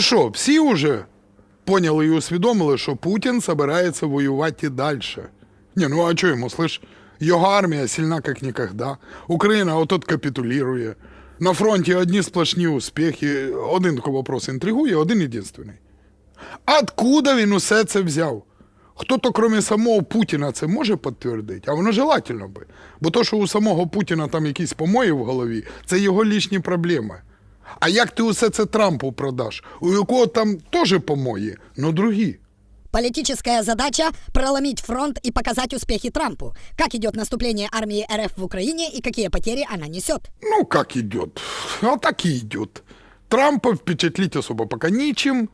Що, всі вже поняли і усвідомили, що Путін собирається воювати і далі. Ні, ну а чого йому, слышь, його армія сильна як ніколи. Україна отут капітулює. На фронті одні сплошні успіхи. Один такий вопрос інтригує, один єдинственний. Откуда він усе це взяв? Хто-то, крім самого Путіна, це може підтвердити, а воно желательно би. Бо то, що у самого Путіна там якісь помої в голові, це його лічні проблеми. А як ти усе це Трампу продаш, у якого там теж помої, но другі. Политическая задача – проломить фронт и показать успехи Трампу. Как идет наступление армии РФ в Украине и какие потери она несет. Ну, как идет? А так и идет. Трампа впечатлить особо пока нічим.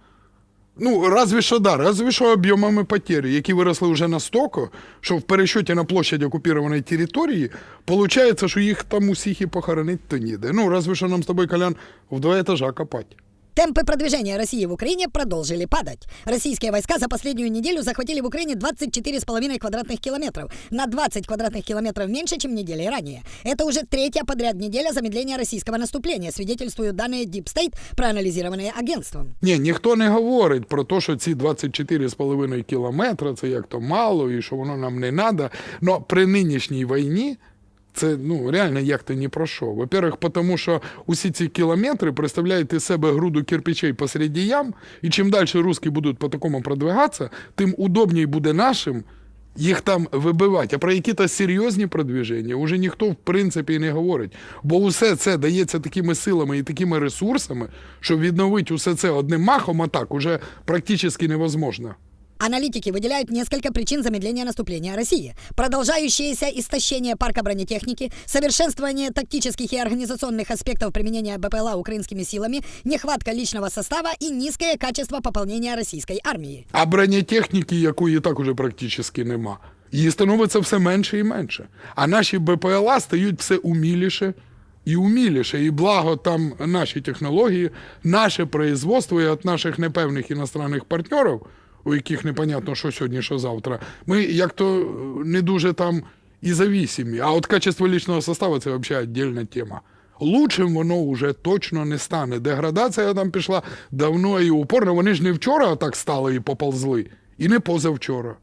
Ну, разве що да, разве що об'ємами потери, які виросли вже настільки, що в пересчеті на площадь окупованої території, виходить, що їх там усіх і похоронити то ніде. Ну, разве що нам з тобою, Колян, в два етажа копати. Темпы продвижения России в Украине продолжили падать. Российские войска за последнюю неделю захватили в Украине 24,5 квадратных километров. На 20 квадратных километров меньше, чем недели ранее. Это уже третья подряд неделя замедления российского наступления, свидетельствуют данные Deep State, проанализированные агентством. Ні, ніхто не говорить про те, що ці 24,5 кілометри це як то мало і що воно нам не треба. Но при нинішній війні Це ну реально як то ні про що. Во-первых, тому що усі ці кілометри представляють із себе груду кирпичей посеред ям, і чим далі русські будуть по такому продвигатися, тим удобніше буде нашим їх там вибивати. А про які-то серйозні продвіження вже ніхто в принципі не говорить. Бо усе це дається такими силами і такими ресурсами, що відновити усе це одним махом атак уже практично невозможно. Аналитики выделяют несколько причин замедления наступления России. Продолжающееся истощение парка бронетехники, совершенствование тактических и организационных аспектов применения БПЛА украинскими силами, нехватка личного состава и низкое качество пополнения российской армии. А бронетехніки, якої так уже практично нема, її становиться все менше і менше. А наші БПЛА стають все уміліше і уміліше. І благо там наші технології, наше производство і від наших непевних іностранних партнерів, у яких непонятно, що сьогодні, що завтра, ми як то е, не дуже там і зависимі. А от качество лічного составу це взагалі віддільна тема. Лучшим воно вже точно не стане. Деградація там пішла давно і упорно. Вони ж не вчора так стали і поползли, і не позавчора.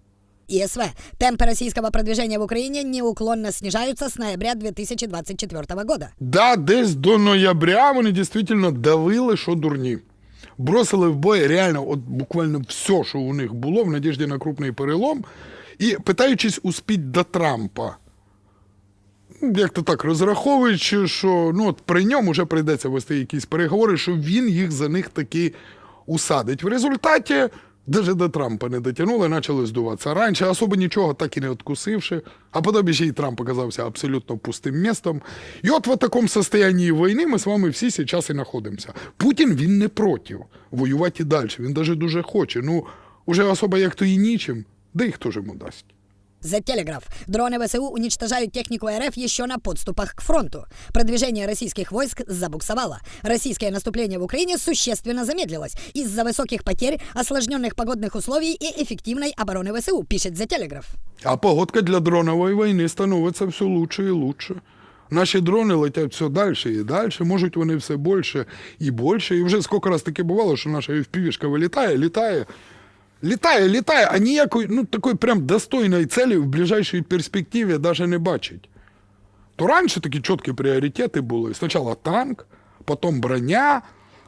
ИСВ. Темпы российского продвижения в Украине неуклонно снижаются с ноября 2024 года. Да, десь до ноября вони дійсно давили, що дурні. Бросили в бой реально от буквально все, що у них було, в надіжді на крупний перелом, і питаючись успіть до Трампа. Як то так, розраховуючи, що ну, от при ньому вже прийдеться вести якісь переговори, що він їх за них таки усадить. В результаті навіть до Трампа не дотягнули, почали здуватися раніше, особо нічого так і не відкусивши, А потім ще й Трамп оказався абсолютно пустим містом. І от в такому состоянні війни ми з вами всі зараз і знаходимося. Путін він не проти воювати і далі. Він навіть дуже хоче. Ну, уже особо як то і нічим, де їх теж йому дасть. За телеграф. Дроны ВСУ уничтожают технику РФ еще на подступах к фронту. Продвижение российских войск забуксовало. Российское наступление в Украине существенно замедлилось из-за высоких потерь, осложненных погодных условий и эффективной обороны ВСУ, пишет за телеграф. А погодка для дронової війни становиться все лучше і лучше. Наші дрони летять все далі і далі, можуть вони все більше і більше. І вже скільки раз таке бувало, що наша FPV-шка вилітає, літає, літає, літає, а ніякої ну, такої прям достойної цілі в ближайшій перспективі навіть не бачить. То раніше такі чіткі пріоритети були. Спочатку танк, потім броня,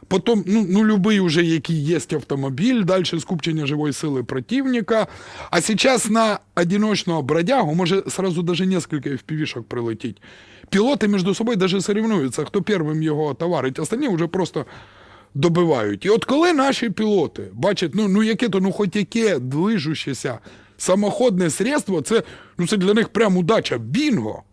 потім ну, ну любий уже, який є автомобіль, далі скупчення живої сили противника. А зараз на одиночного бродягу може сразу даже несколько FPV-шок прилетіть. Пілоти між собою даже соревнуються, хто першим його товарить, остальні вже просто добивають. І от коли наші пілоти бачать, ну, ну яке то, ну хоч яке движущеся самоходне средство, це, ну, це для них прям удача, бінго.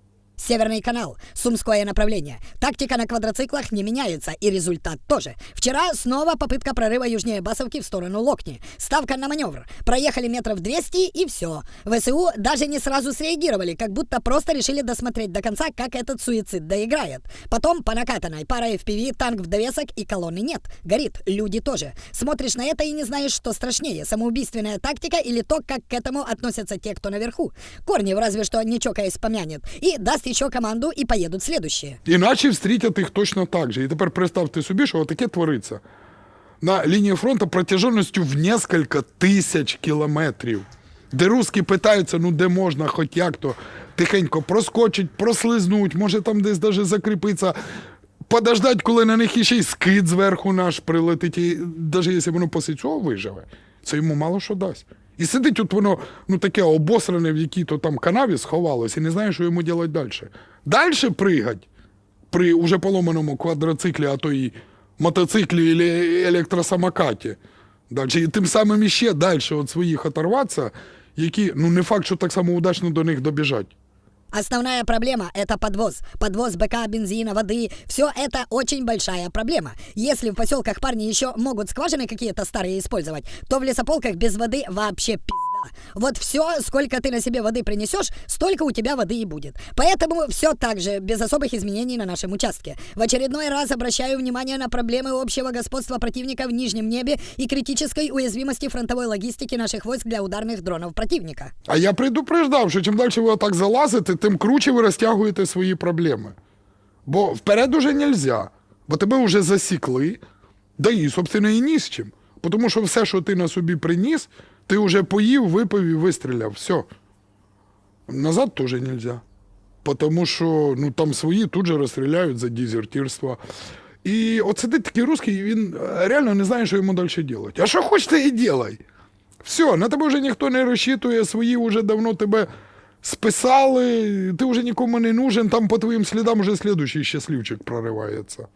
Северный канал, Сумское направление. Тактика на квадроциклах не меняется, и результат тоже. Вчера снова попытка прорыва южнее Басовки в сторону Локни. Ставка на маневр. Проехали метров 200 и все. ВСУ даже не сразу среагировали, как будто просто решили досмотреть до конца, как этот суицид доиграет. Потом по накатанной пара FPV, танк в довесок и колонны нет. Горит, люди тоже. Смотришь на это и не знаешь, что страшнее, самоубийственная тактика или то, как к этому относятся те, кто наверху. Корнев разве что не чокаясь помянет. И даст еще команду, и поедут следующие. Іначе встрітять їх точно так же. І тепер представте собі, що таке твориться. на лінії фронту протяженістю в несколько тисяч кілометрів. Де русські питаються, ну де можна, хоч як то тихенько проскочить, прослизнуть, може там десь даже закріпиться. Подождать, коли на них іще й скид зверху наш прилетить, і навіть якщо воно після цього виживе, це йому мало що дасть. І сидить от воно, ну таке обосране в якій-то там канаві сховалось і не знає, що йому робити далі. Далі пригать при уже поломаному квадроциклі, а то і мотоциклі або електросамокаті. Дальше. І тим самим іще далі від своїх оторватися, які ну не факт, що так само удачно до них добіжать. Основная проблема – это подвоз. Подвоз БК, бензина, воды. Все это очень большая проблема. Если в поселках парни еще могут скважины какие-то старые использовать, то в лесополках без воды вообще пизда. Вот все, сколько ты на себе воды принесешь, столько у тебя воды и будет. Поэтому все так же, без особых изменений на нашем участке. В очередной раз обращаю внимание на проблемы общего господства противника в нижнем небе и критической уязвимости фронтовой логистики наших войск для ударных дронов противника. А я предупреждав, що чим далі ви отак залазите, тим круче ви розтягуєте свої проблеми. Бо вперед уже нельзя, бо тебе вже засікли, да і, собственно, і ні з чим. Тому що все, що ти на собі приніс, ти вже поїв, випив і вистріляв. Все. Назад теж нельзя. Тому що ну, там свої тут же розстріляють за дезертирство. І от сидить такий русський, він е, реально не знає, що йому далі робити. А що хочете і ділай. Все, на тебе вже ніхто не розчитує, свої вже давно тебе списали, ти вже нікому не нужен, там по твоїм слідам вже слідуючий щасливчик проривається.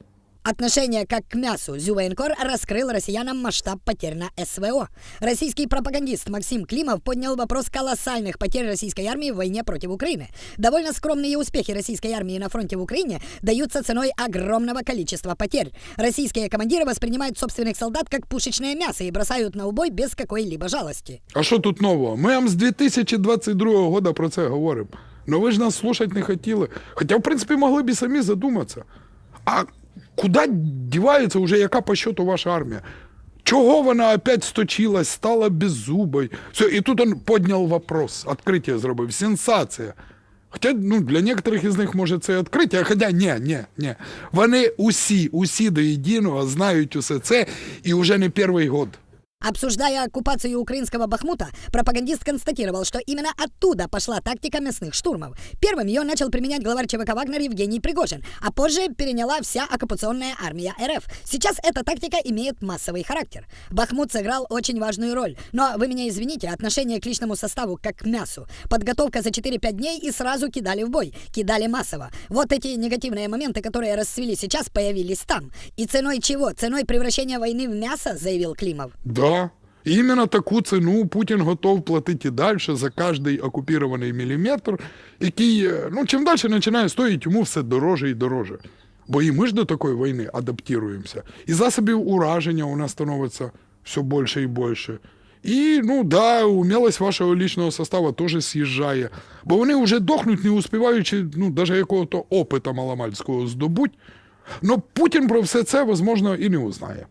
Отношение как к мясу Зювоенкор раскрыл россиянам масштаб потерь на СВО. Российский пропагандист Максим Климов поднял вопрос колоссальных потерь российской армии в войне против Украины. Довольно скромные успехи российской армии на фронте в Украине даются ценой огромного количества потерь. Российские командиры воспринимают собственных солдат как пушечное мясо и бросают на убой без какой-либо жалости. А що тут нового? Ми вам з 2022 року про це говоримо. Ну ви ж нас слухати не хотіли. Хоча, в принципі, могли б і самі задуматися. А куди дівається вже яка по счету ваша армія? Чого вона опять сточилась, стала беззубой? Все, і тут він підняв вопрос, відкриття зробив, сенсація. Хоча ну, для некоторих із них може це відкриття, хоча ні, ні, ні. Вони усі, усі до єдиного знають усе це і вже не перший год. Обсуждая оккупацию украинского Бахмута, пропагандист констатировал, что именно оттуда пошла тактика мясных штурмов. Первым ее начал применять главарь ЧВК «Вагнер» Евгений Пригожин, а позже переняла вся оккупационная армия РФ. Сейчас эта тактика имеет массовый характер. Бахмут сыграл очень важную роль, но вы меня извините, отношение к личному составу как к мясу. Подготовка за 4-5 дней и сразу кидали в бой, кидали массово. Вот эти негативные моменты, которые расцвели сейчас, появились там. И ценой чего? Ценой превращения войны в мясо, заявил Климов. Да. І іменно таку ціну Путін готов платити і далі за кожний окупований міліметр, який, е, ну, чим далі починає стоїть йому все дороже і дороже. Бо і ми ж до такої війни адаптуємося. І засобів ураження у нас становиться все більше і більше. І, ну да, умілость вашого лічного составу теж з'їжджає. Бо вони вже дохнуть, не успіваючи, ну, навіть якого-то опита маломальського здобуть. Но Путін про все це, можливо, і не узнає.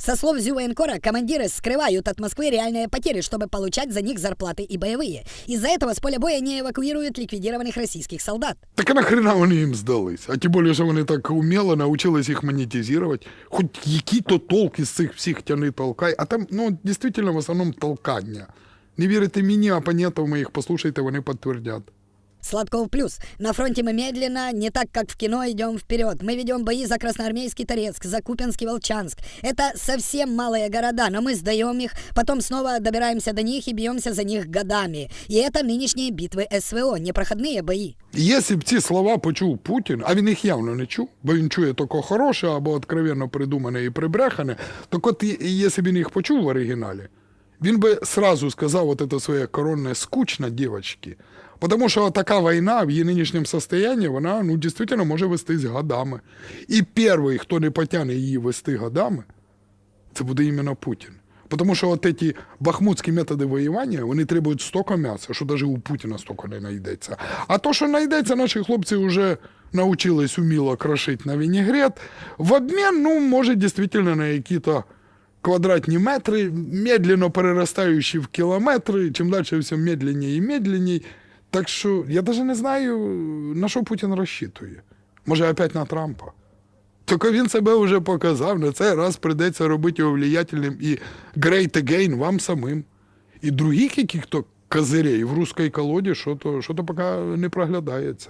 Со слов Зювоенкора, командиры скрывают от Москвы реальные потери, чтобы получать за них зарплаты и боевые. Из-за этого с поля боя не эвакуируют ликвидированных российских солдат. Так а нахрена вони їм здались? А тим більше, що вони так уміло навчились їх монетизувати. Хоч які-то толки з цих всіх тяни толкай, а там, ну, дійсно, в основному толкання. Не вірите мені, опонентів моїх, послухайте, вони підтвердять. Сладков плюс. На фронте мы медленно, не так как в кино, идем вперед. Мы ведем бои за Красноармейский Торецк, за Купинский Волчанск. Это совсем малые города, но мы сдаем их, потом снова добираемся до них и бьемся за них годами. И это нынешние битвы СВО, непроходные бои. І Якщо б ці слова почув Путін, а він їх явно не чув, бо він чує тільки хороше або откровенно придумане і прибрехане, так от і- і якщо б він їх почув в оригіналі, Він би сразу сказав вот это своє коронне скучно, дівчатки. Потому що така війна в її нинішньому состоянии, вона ну, дійсно може вестись годами. І перший, хто не потягне її вести годами, це буде іменно Путін. Тому що от ці бахмутські методи воювання, вони требують стільки м'яса, що навіть у Путіна стільки не знайдеться. А то, що знайдеться, наші хлопці вже навчились уміло крошити на вінігрет. В обмін, ну, може, дійсно на якісь квадратні метри, медленно переростаючі в кілометри, чим далі все медленніше і медленніше. Так що я навіть не знаю, на що Путін розчитує. Може, опять на Трампа. Тільки він себе вже показав. На цей раз прийдеться робити його влиятельним і great again вам самим. І других яких-то козирей в русській колоді що-то, що-то поки не проглядається.